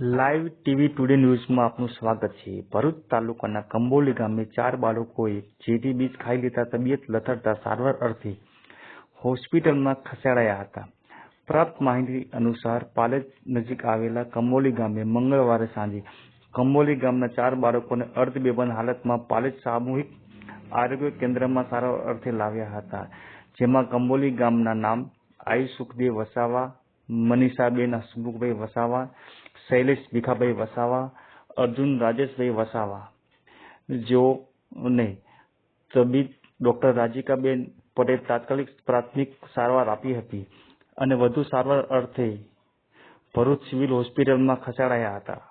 Live TV today ન્યૂઝમાં આપનું સ્વાગત છે. ભરૂચ તાલુકાના કંબોલી ગામે ચાર બાળકોએ ઝેરી બીજ ખાઈ લેતા તબિયત લથડતા સારવાર અર્થે હોસ્પિટલમાં ખસેડાયા હતા. પ્રાપ્ત માહિતી અનુસાર પાલેજ નજીક આવેલા કંબોલી ગામે મંગળવારે સાંજે કંબોલી ગામના ચાર બાળકોને અર્ધબેભાન હાલતમાં પાલેજ સામૂહિક આરોગ્ય કેન્દ્રમાં સારવાર અર્થે લાવ્યા હતા. જેમાં કંબોલી ગામના નામ આઈ સુખદેવ વસાવા મનીષાબેન હસમુખભાઈ વસાવા, શૈલેષ ભીખાભાઈ વસાવા, અર્જુન રાજેશભાઈ વસાવા. જેઓને તબીબ ડોક્ટર રાજીકાબેન પટેલ તાત્કાલિક પ્રાથમિક સારવાર આપી હતી અને વધુ સારવાર અર્થે ભરૂચ સિવિલ હોસ્પિટલમાં ખસેડાયા હતા.